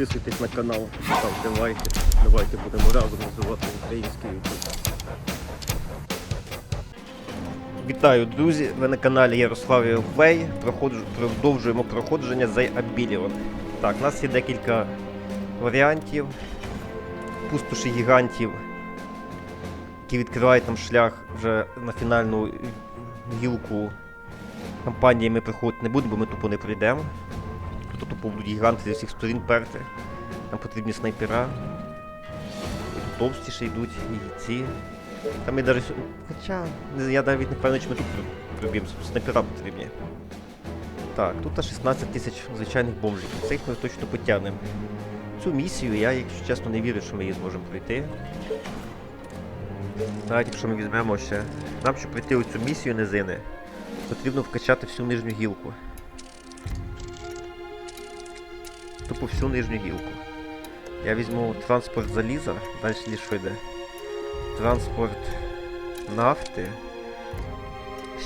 підписуйтесь на канал, ставте лайки. Давайте будемо разом розвивати український YouTube. Вітаю, друзі! Ви на каналі Ярослав. Проходжу, продовжуємо проходження за Абіліон. Так, у нас є декілька варіантів. Пустоші гігантів, які відкривають нам шлях вже на фінальну гілку кампанії ми приходити не будемо, бо ми тупо не пройдемо. Тут тупо будуть гіганти зі всіх сторін перти. Нам потрібні снайпера. І тут товстіше йдуть, і ці. Там і навіть... Хоча, я навіть не впевнений, чи ми тут приб'ємо. Снайпера потрібні. Так, тут 16 тисяч звичайних бомжиків. Цих ми точно потягнемо. Цю місію я, якщо чесно, не вірю, що ми її зможемо пройти. Навіть якщо ми візьмемо ще. Нам, щоб пройти оцю місію низини, потрібно вкачати всю нижню гілку. Тупо всю нижню гілку. Я візьму транспорт заліза, далі що йде. Транспорт нафти.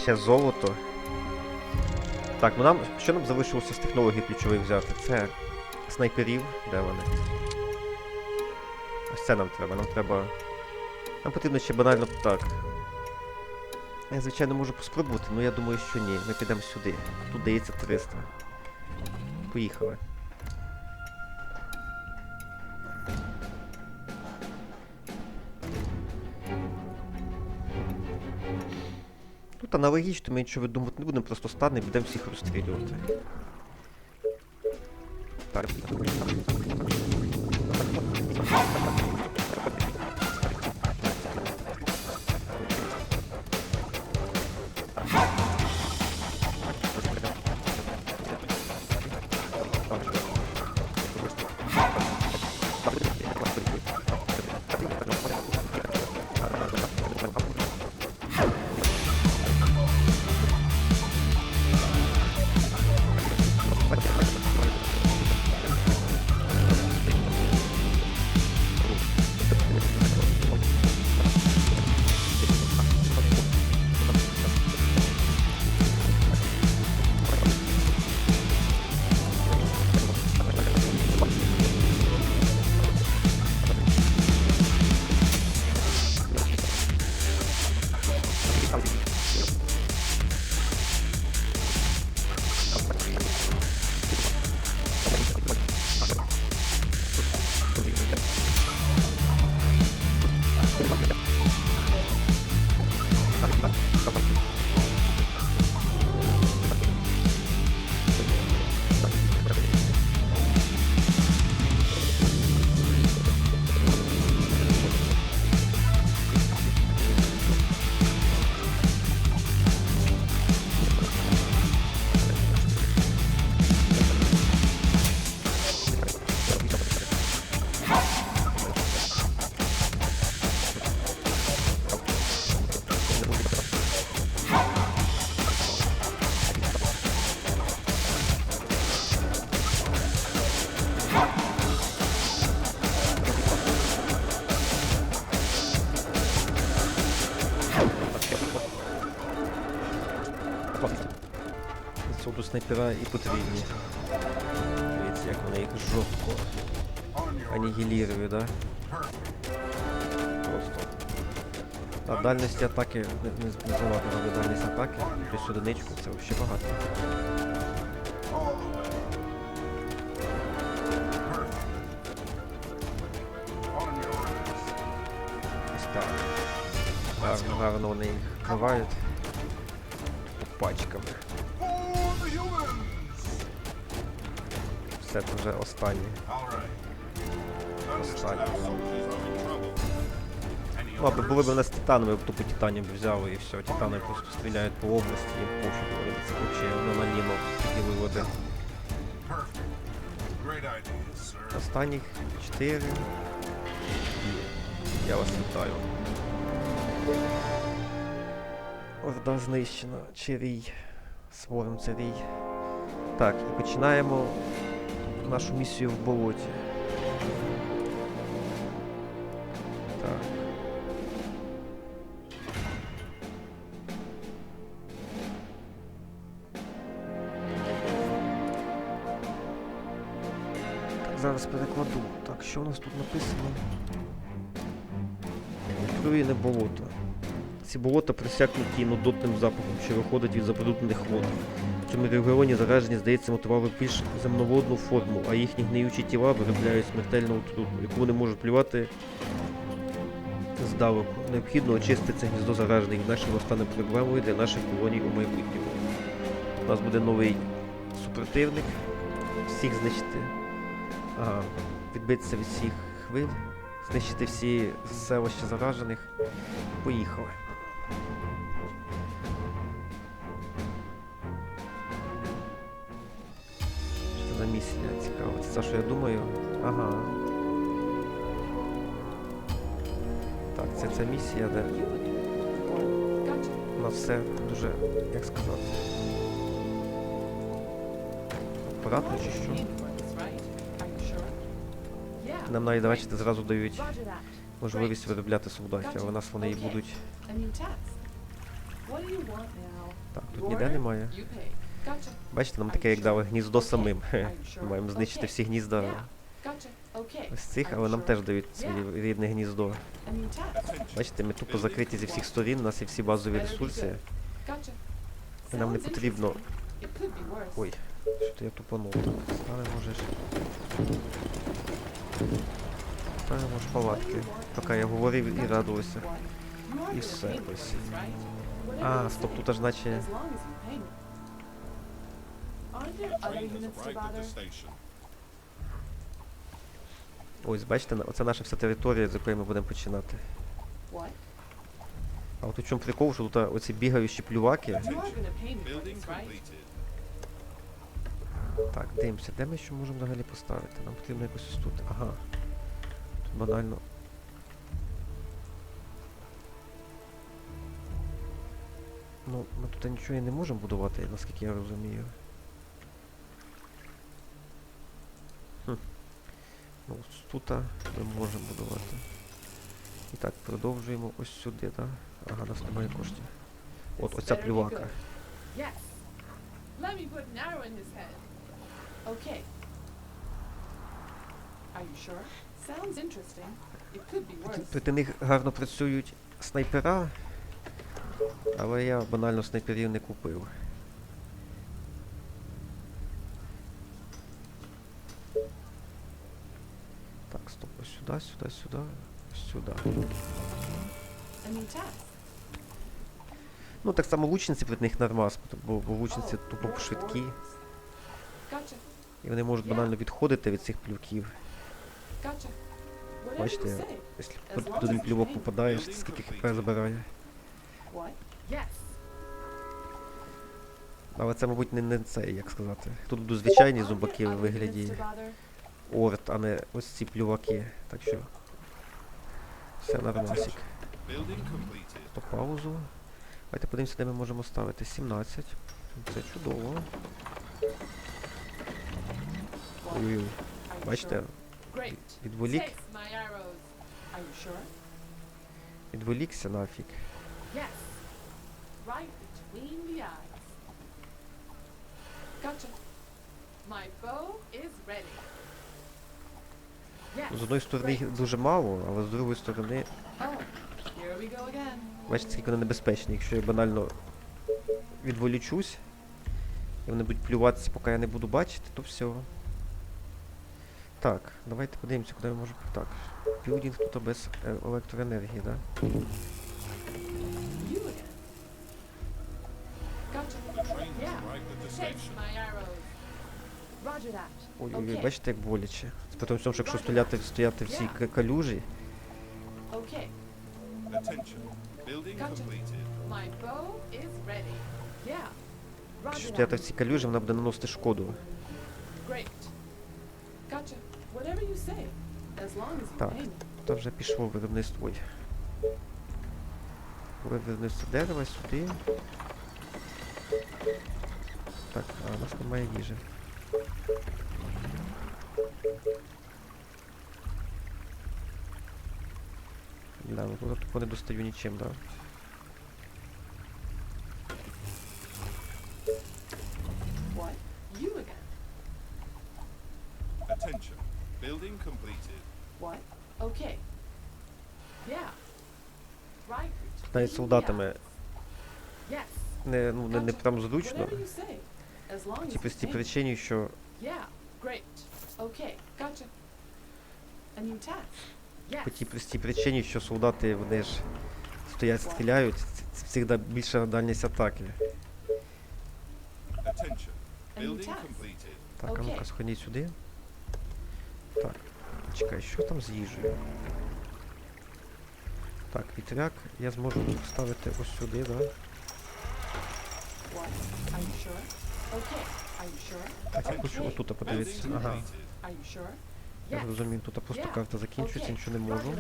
Ще золото. Так, ну нам. Що нам залишилося з технологій ключових взяти? Це снайперів, де вони? Ось це нам треба, нам треба. Нам потрібно ще банально так. Я, звичайно, можу поспробувати, але я думаю, що ні. Ми підемо сюди. Тут дається 300. Поїхали. Аналогічно, ми нічого видумувати не будемо, просто станемо і будемо всіх розстрілювати. Так. Цього снайпера і потрібні. Дивіться, як вони їх жорстко анігілірують, да? Просто. А дальності атаки не, не, не але дальність атаки. Плюс одиничку, це взагалі багато. Гарно, гарно вони їх вбивають. Пачками. Це вже. Останнє. Ну, аби були б у нас б тупо титанів взяли і все. Титани просто стріляють по області, їм пофіг, це взагалі анонімно такі виводи. Останніх 4. Я вас вітаю. Орда знищена. Чирій. Свором царій. Так, і починаємо нашу місію в болоті. Так. Зараз перекладу. Так, що у нас тут написано? Отруєне болото. Ці болота присякнуті нудотним запахом, що виходить від забруднених вод. Цьому регіоні зараження, здається, мотивали більш земноводну форму, а їхні гниючі тіла виробляють смертельну отруту, яку вони можуть плювати здалеку. Необхідно очистити це гніздо заражених, інакше воно стане проблемою для наших колоній у майбутньому. У нас буде новий супротивник. Всіх знищити. Ага, відбитися від всіх хвиль, знищити всі селища заражених. Поїхали. Це що я думаю. Ага. Так, це ця місія, де у нас все дуже, як сказати. Апаратно чи що? Нам навіть, бачите, зразу дають можливість виробляти солдатів, але нас вони і будуть. Так, тут ніде немає. Бачите, нам таке як дали гніздо самим. Ми маємо знищити всі гнізда ось цих, але нам теж дають своє рідне гніздо. Бачите, ми тупо закриті зі всіх сторін, у нас є всі базові ресурси. І нам не потрібно. Ой, що то я тупанув. Ставимо можеш. Ставимо ж палатки. Поки я говорив і радувався. І все, ось. А, стоп, тут аж наче. Ось, бачите, оце наша вся територія, з якої ми будемо починати. А от у чому прикол, що тут оці бігаючі плюваки. Так, дивимося, де ми що можемо взагалі поставити? Нам потрібно якось ось тут. Ага. Тут банально. Ну, ми тут нічого і не можемо будувати, наскільки я розумію. Хм. Ну, ось тут ми можемо будувати. І так, продовжуємо ось сюди, так? Ага, нас немає коштів. От оця плювака. Okay. Are you sure? Sounds interesting. It could be worse. Проти них гарно працюють снайпера, але я банально снайперів не купив. Так, сюди. A new task. Ну так само лучниці проти них нормас, бо, бо лучниці тупо швидкі, і вони можуть банально відходити від цих плювків. Бачите. Якщо As під один плювок попадаєш, скільки хп забирає. Але це, мабуть, не, не це, як сказати. Тут будуть звичайні зомбаки в вигляді. Орд, а не ось ці плюваки. Так що все нормасик. То паузу. Давайте подивимося, де ми можемо ставити. 17. Це чудово. Ой-ой. Бачите, відволік, відволікся. Gotcha. My bow is ready. З одної сторони їх дуже мало, але з другої сторони, бачите, скільки вони небезпечні. Якщо я банально відволічусь, і вони будуть плюватися, поки я не буду бачити, то все. Так, давайте подивимося, куди ми можемо. Так. Білдінг тут без е, електроенергії, так? Да? Station. my arrows. Roger that. Ой, ой, ой, бачите, як боляче. Тому, що якщо стояти, стояти в цій калюжі, якщо стояти в цій калюжі, вона буде наносити шкоду. Так. То вже пішло виробництво. Виробництво дерева сюди. Так, а у нас немає їжі. Ну тут тупо не достаю нічим, да? Attention. Building completed. What? Okay. Yeah. Rykert. Навіть солдатами Yes. не, ну, не, не прям зручно. A new task. Yes. по тій простій причині, що солдати вони ж стоять, стріляють, це завжди більша дальність атаки. Так, а ну-ка сходіть сюди. Так. Чекай, що там з їжею? Так, вітряк я зможу поставити ось сюди, да? Так, я хочу отут подивитися. Ага. Я Yes. зрозумів, тут просто карта закінчується, нічого не можу.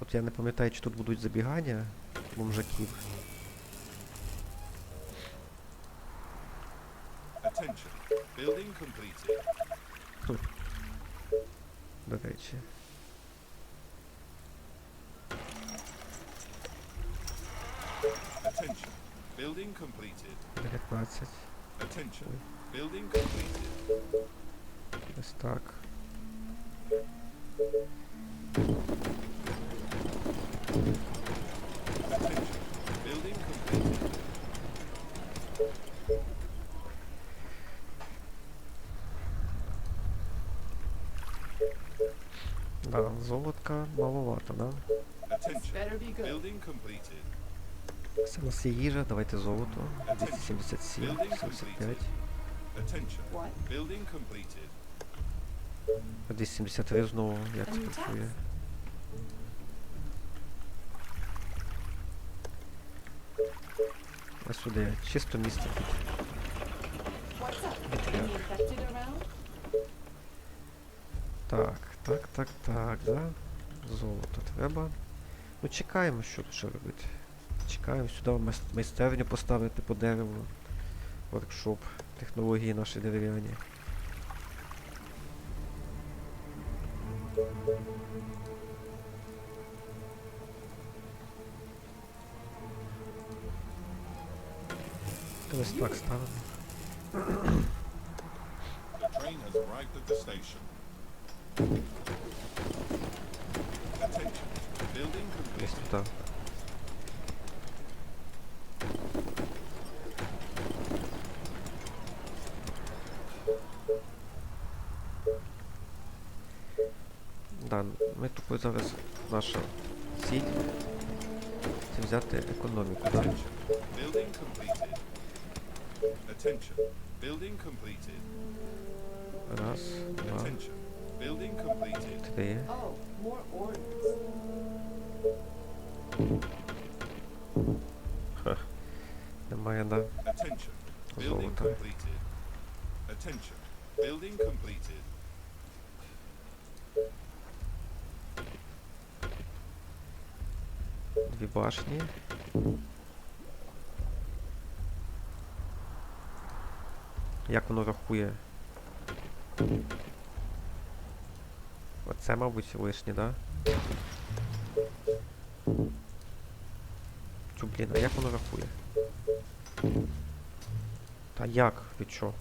От я не пам'ятаю, чи тут будуть забігання бомжаків. Attention. Building completed. Dodajcie. Attention. Building completed. 19. Attention. Building completed. Stuck. Золотка маловато, да? Це у нас є їжа, давайте золото. 277, 75, Attention. What? Building completed. 273 знову, як спрацює. task. Ось сюди, чисто місце тут. Так, так, так, так, да. Золото треба. Ну чекаємо, що тут ще робити. Чекаємо сюди майстерню поставити по дереву. Воркшоп, технології наші дерев'яні. Ось так ставимо. Completed. туди. Да, ми тупо зараз наша ціль це взяти економіку, да? Building completed. Attention. Building completed. Раз, два, Attention. Building completed. три. Oh, more orders. Немає, да? Attention. Building Золота. completed. Attention. Building completed. Дві башні. Як воно рахує? Оце, мабуть, лишнє, да? Чу, блін, а як воно рахує? Та як? Ви чо?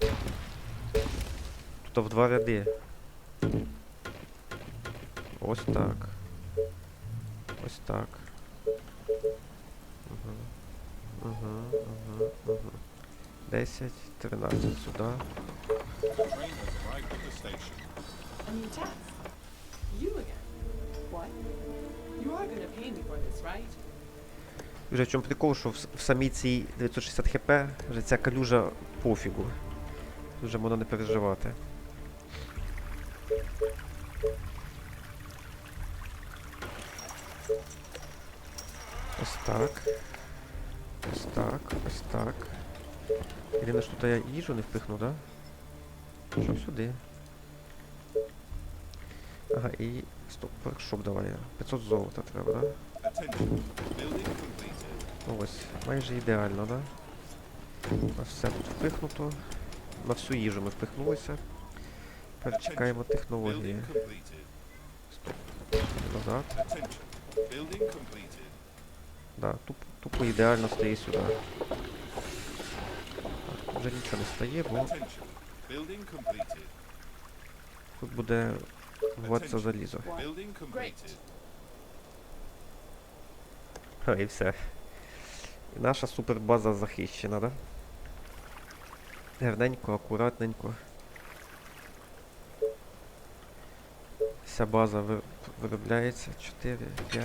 Тут в два ряди. Ось так. Ось так. Угу. Угу, угу, угу. 10, 13 сюди. Вже в чому прикол, що в, в самій цій 960 хп вже ця калюжа пофігу. Вже можна не переживати. Ось так. Ось так, ось так. Єдине, що тут я їжу не впихну, да? Що сюди? Ага, і. Стоп, воркшоп давай. 500 золота треба, да? Ось, майже ідеально, да? На все тут впихнуто. На всю їжу ми впихнулися. Тепер чекаємо технології. Стоп. назад. Да, тупо, тупо ідеально стає сюди. Так, вже нічого не стає, бо тут буде вводиться залізо. Building і все. І наша супербаза захищена, да? Гарненько, акуратненько. Вся база виробляється. 4, 5.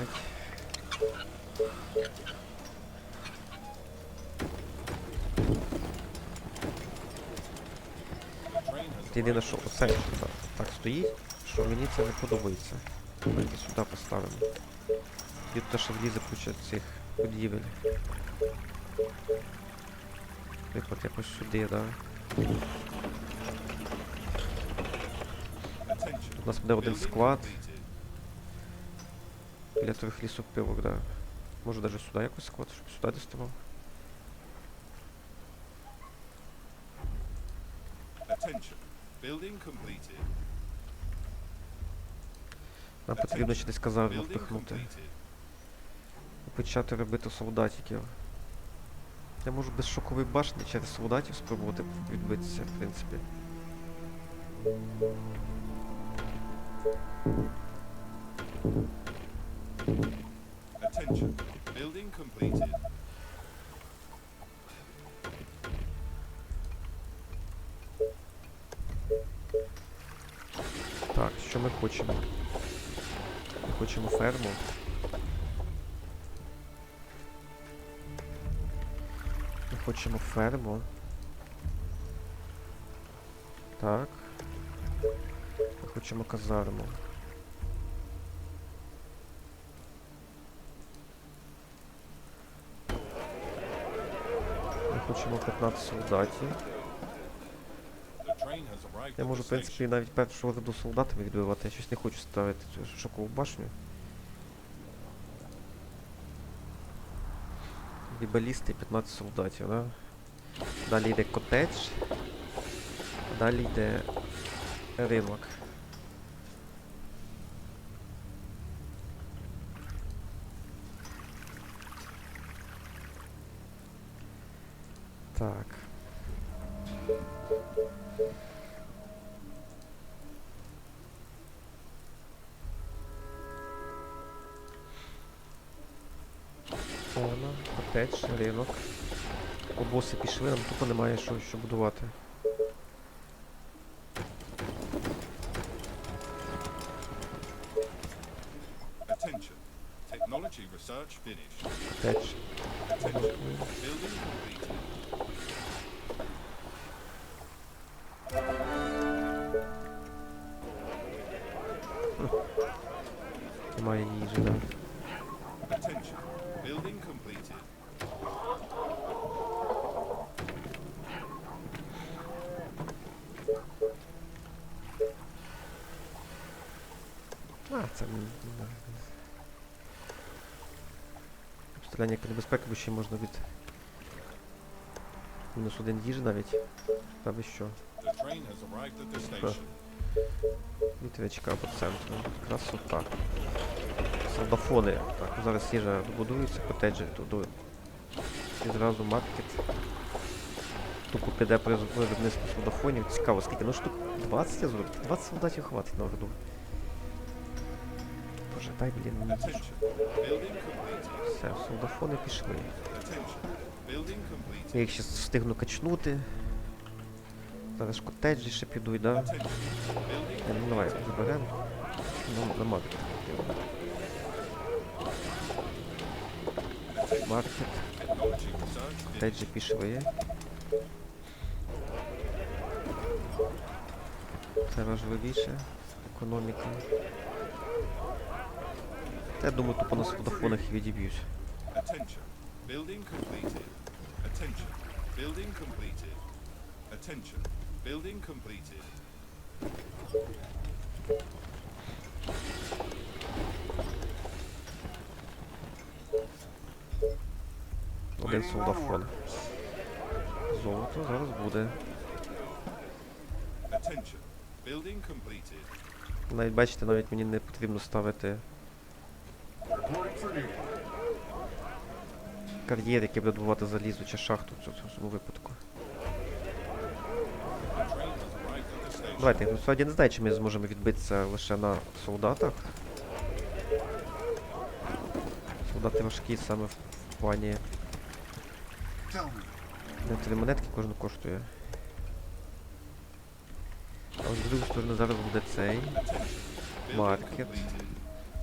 Єдине, що оце так стоїть, що мені це не подобається. Давайте сюди поставимо. І те, що влізе куча цих будівель. Наприклад, якось сюди, да. У нас буде один склад біля трьох лісопилок, да. Може навіть сюди якось склад, щоб сюди доставав. Attention. Building completed. Нам потрібно ще десь казарму впихнути. І почати робити солдатиків. Я можу без шокової башні через солдатів спробувати відбитися, в принципі. Attention. Building completed. Так, що ми хочемо? Хочемо ферму. Ми хочемо ферму. Так. Ми хочемо казарму. Ми хочемо 15 солдатів. The train has arrived Я можу, в принципі, навіть першого ряду солдатами відбивати, я щось не хочу ставити цю шокову башню. Балісти 15 солдатів, да? Далі йде котедж. Далі йде ринок. Нам тупо немає що, що будувати. Attention. Technology research finished. Котедж. Attention. Building completed. Немає їжі, да. Attention. Building completed. А, це м, м, Обстріляння як небезпеки, бо ще можна від мінус один їжі навіть. Та ви що? The по центру. Красота. Солдафони. Так, зараз їжа добудується, котеджі туди. І зразу маркет. Тупо піде при виробництву солдафонів. Цікаво, скільки? Ну штук 20 я зроблю. 20 солдатів хватить на орду. Боже, дай, блін, мені. Все, солдафони пішли. Я їх ще встигну качнути. Зараз котеджі ще підуть, да? Е, Ну давай, заберемо. На, на маркет. Маркет. Котеджі пішли. Це важливіше. Економіка. Та я думаю, тупо на солдафонах і відіб'ють. Attention. Building completed. Attention. Building completed. Attention. Building completed. Один солдафон. Золото зараз буде. Attention. Building completed. Навіть бачите, навіть мені не потрібно ставити. Кар'єр, який буде добувати залізо чи шахту в цьому- випадку. Давайте, насправді не знаю, чи ми зможемо відбитися лише на солдатах. Солдати важкі саме в, плані. Не три монетки кожну коштує. А з другої сторони зараз буде цей. Маркет.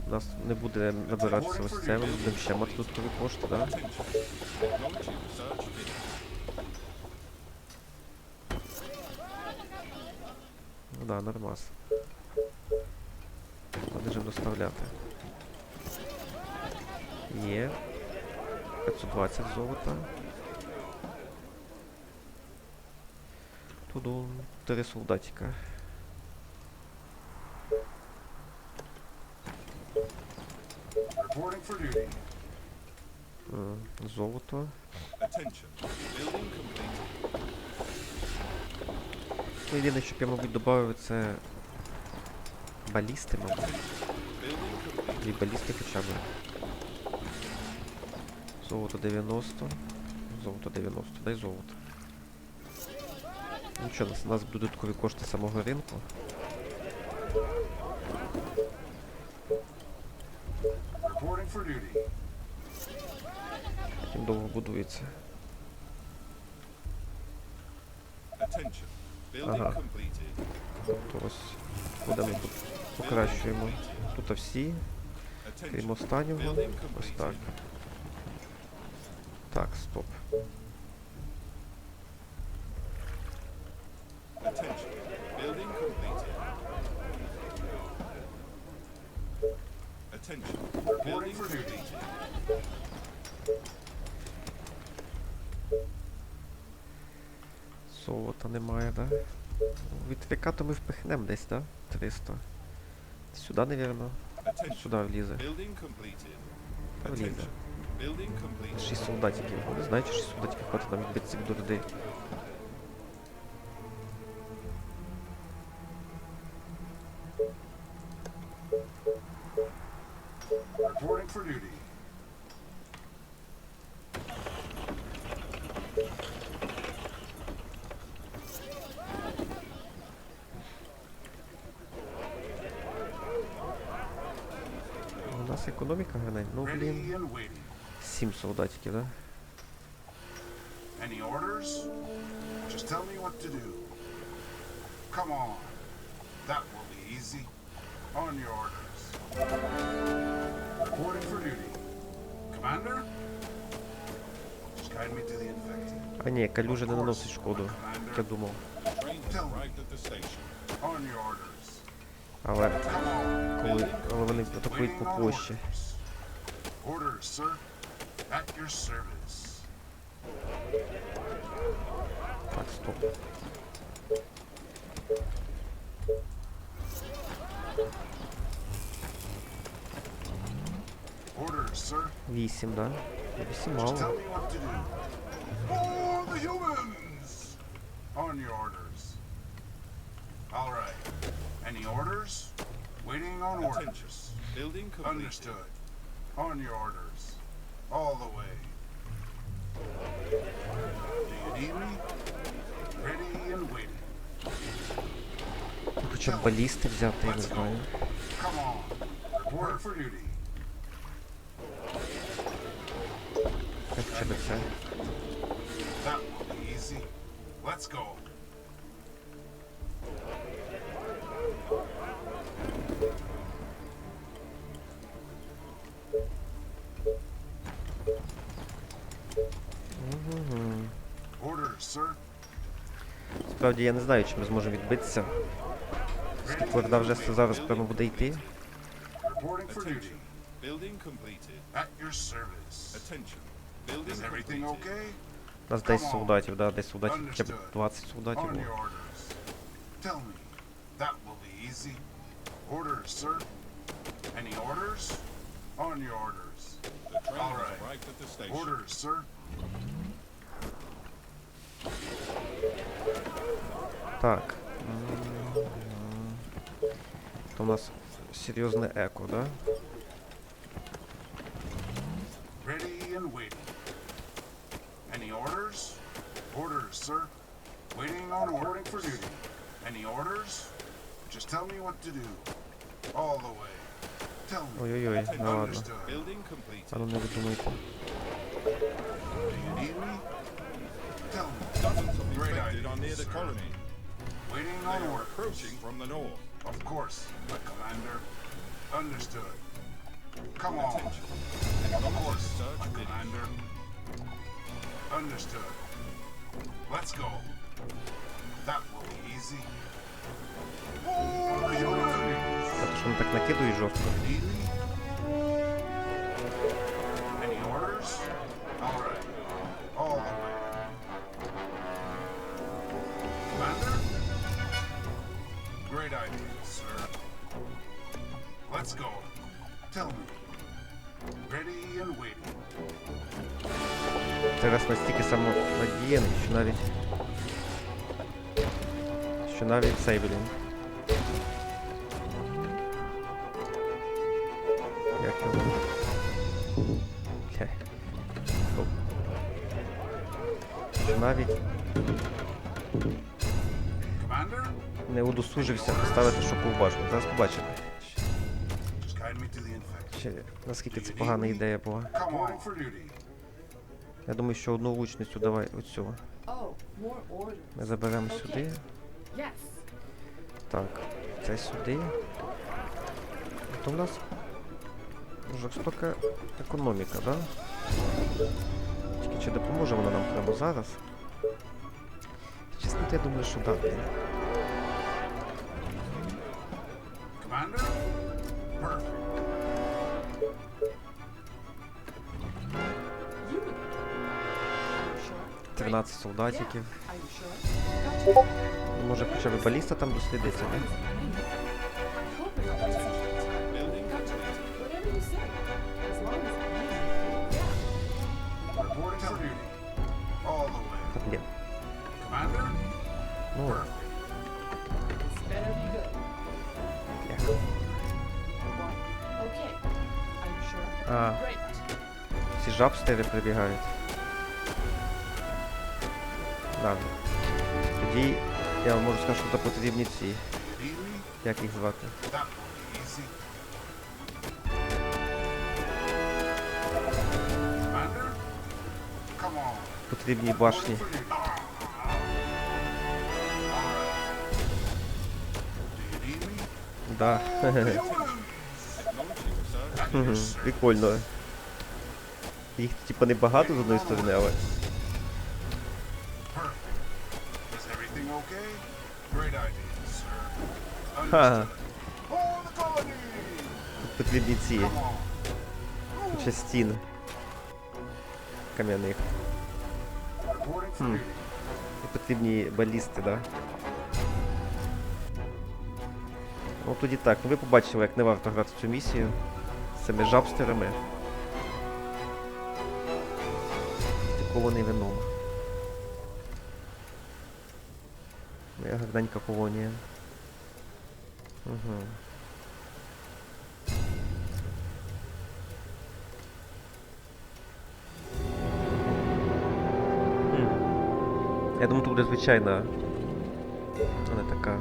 У нас не буде набиратися ось це, ми будемо ще мати додаткові кошти, так? Ну да, нормас. Будемо доставляти. Є. 520 золота. Туду три солдатика. Золото. Completed. Ну, єдине, що б я, мабуть, додав, це балісти, мабуть. Дві балісти хоча б. Золото 90. Золото 90. Дай золото. Ну що, у нас, у нас будуть додаткові кошти самого ринку. Він довго будується. Ага. Тобто ось куди ми покращуємо. Тут всі, крім останнього. Ось так. Так, стоп. Attention. Building completed. Attention. Building for duty. Золота немає, да? Від віка то ми впихнемо десь, да? 300. Сюди, навірно. Сюди влізе. Building completed. Та влізе. Attention. Building completed. 6 солдатиків. Знаю, чи 6 солдатиків хватить нам відбитися від орди. нас економіка гане. Ну, Ready блін. and waiting. 7 солдатиків, да? Any orders? Just tell me what to do. Come on. That will be easy. On your orders. Reporting for duty. Commander? Just guide me to the infected. А ні, калюжа не наносить шкоду, як я думав. The train has arrived at the station. On your orders. Але коли, коли вони атакують по площі. Так, стоп. 8, да? 8 Just мало. On your orders. All right. Any orders? Waiting on Attention. orders. Building completed. Understood. On your orders. All the way. Do you need me? Ready and waiting. Хоча б балісти взяти, я не знаю. Come on. Report for duty. Як хоча б це. That will be easy. Let's go. Справді я не знаю, чи ми зможемо відбитися. Скільки Орда вже зараз прямо буде йти. У нас 10 солдатів, да, 10 солдатів, хоча б Understood. 20 солдатів. Було. orders. Sir. Any orders? On your orders. The train All right. arrived at the station. Orders, sir. Так. М, То у нас серйозне еко, да? Ready and waiting. Any orders? Orders, sir. Waiting on ordering for duty. Any orders? Just tell me what to do. All the way. Tell me. Ой-ой-ой, ну ладно. Understood. Building completed. А ну не the colony. Waiting they on approaching from the north. Of course, my commander. Understood. Come on. Of course, my commander. Understood. Let's go. That will be easy. Let's go. Tell me. Ready and waiting. Тарас настільки самонадіяний, що навіть. Що навіть цей, блін. Як його? Що навіть не удосужився поставити шокову башню. Зараз побачимо. Ще наскільки це погана ідея була. Я думаю, що одну лучницю давай оцю. Ми заберемо сюди. Так, це сюди. То в нас жорстока економіка, да? Тільки чи допоможе вона нам прямо зараз? Чесно, я думаю, що да. 12 солдатиків. Може хоча б баліста там дослідиться, не? Блін. Ну. А, всі жаб стери прибігають. Ладно. Тоді я вам можу сказати, що це потрібні ці. Як їх звати? Потрібні башні. Да. Прикольно. Їх типа небагато з одної сторони, але. Okay? Great idea, sir. Ха. Тут потрібні ці частин кам'яних. І потрібні балісти, да. Ну тоді так, ну ви побачили, як не варто грати цю місію з цими жабстерами. Стикований вином. Моя гарненька колонія. Угу. Я думаю, тут буде звичайна, а не така